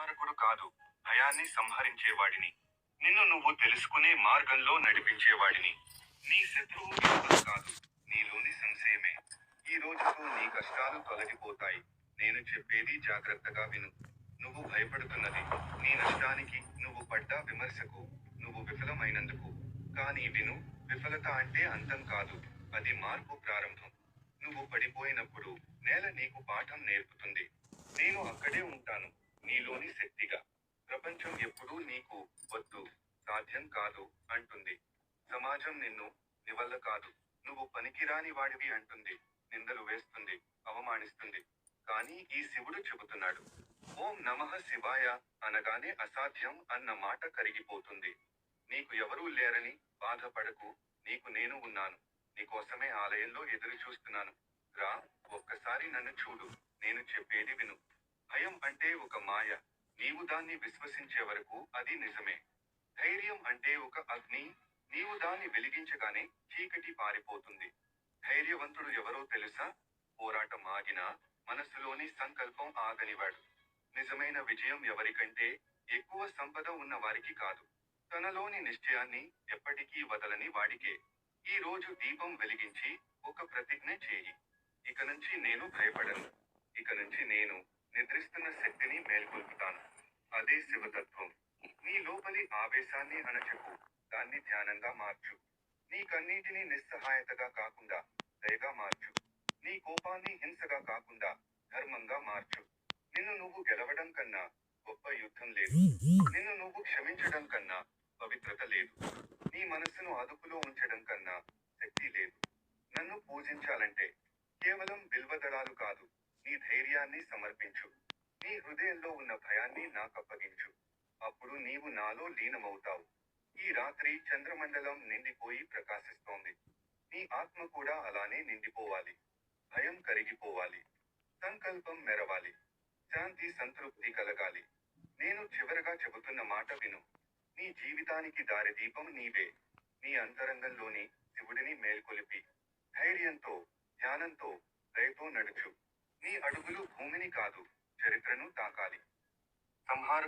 సంహారకుడు కాదు భయాన్ని సంహరించేవాడిని. నిన్ను నువ్వు తెలుసుకునే మార్గంలో నడిపించేవాడిని. నీ శత్రువు కాదు నీలోని సంశయమే. ఈ రోజుతో నీ కష్టాలు తొలగిపోతాయి. నేను చెప్పేది జాగ్రత్తగా విను. నువ్వు భయపడుతున్నది నీ నష్టానికి నువ్వు పడ్డ విమర్శకు నువ్వు విఫలమైనందుకు. కానీ విను విఫలత అంటే అంతం కాదు అది మార్పు ప్రారంభం. నువ్వు పడిపోయినప్పుడు నేల నీకు పాఠం నేర్పుతుంది. నేను అక్కడే ఉంటాను. నీలోని శక్తిగా. ప్రపంచం ఎప్పుడూ నీకు వద్దు సాధ్యం కాదు అంటుంది. సమాజం నిన్ను నివల్ల కాదు. నువ్వు పనికిరాని వాడివి అంటుంది. నిందలు వేస్తుంది అవమానిస్తుంది. కానీ ఈ శివుడు చెబుతున్నాడు ఓం నమః శివాయ అనగానే అసాధ్యం అన్న మాట కరిగిపోతుంది. నీకు ఎవరూ లేరని బాధపడకు నీకు నేను ఉన్నాను. నీకోసమే ఆలయంలో ఎదురు చూస్తున్నాను రా ఒక్కసారి నన్ను చూడు నేను చెప్పేది విను. భయం అంటే ఒక మాయ. నీవు దాన్ని విశ్వసించే వరకు అది నిజమే. ధైర్యం అంటే ఒక అగ్ని. నీవు దాన్ని వెలిగించగానే చీకటి పారిపోతుంది. ధైర్యవంతుడు ఎవరో తెలుసా? పోరాటం ఆగినా మనసులోని సంకల్పం ఆగనివాడు నిజమైన విజయం ఎవరికంటే ఎక్కువ సంపద ఉన్న వారికి కాదు. తనలోని నిశ్చయాన్ని ఎప్పటికీ వదలని వాడికే. ఈ రోజు దీపం వెలిగించి ఒక ప్రతిజ్ఞ చేయి. ఇక నుంచి నేను భయపడను. ఇక నుంచి నేను నిద్రిస్తున్న శక్తిని మేల్కొల్పుతాను. అదే శివతత్వం. నీ లోపలి ఆవేశాన్ని అణచకు. దాన్ని ధ్యానంగా మార్చు. నీ కన్నీటిని నిస్సహాయతగా కాకుండా దయగా మార్చు. నీ కోపాన్ని హింసగా కాకుండా ధర్మంగా మార్చు. నిన్ను నువ్వు గెలవడం కన్నా గొప్ప యుద్ధం లేదు. నిన్ను నువ్వు క్షమించడం కన్నా పవిత్రత లేదు. నీ మనస్సును అదుపులో ఉంచడం కన్నా శక్తి లేదు. నన్ను పూజించాలంటే కేవలం బిల్వదళాలు కాదు. నీ ధైర్యాన్ని సమర్పించు. నీ హృదయంలో ఉన్న భయాన్ని నాకప్పగించు అప్పుడు నీవు నాలో లీనమవుతావు. ఈ రాత్రి చంద్రమండలం నిండిపోయి ప్రకాశిస్తోంది. నీ ఆత్మ కూడా అలానే నిండిపోవాలి. భయం కరిగిపోవాలి. సంకల్పం మెరవాలి. శాంతి సంతృప్తి కలగాలి. నేను చివరగా చెబుతున్న మాట విను. నీ జీవితానికి దారిదీపం నీవే. నీ అంతరంగంలోని శివుడిని మేల్కొలిపి. ధైర్యంతో ధ్యానంతో దయతో నడుచు. నీ అడుగులు భూమిని కాదు చరిత్రను తాకాలి. సంహార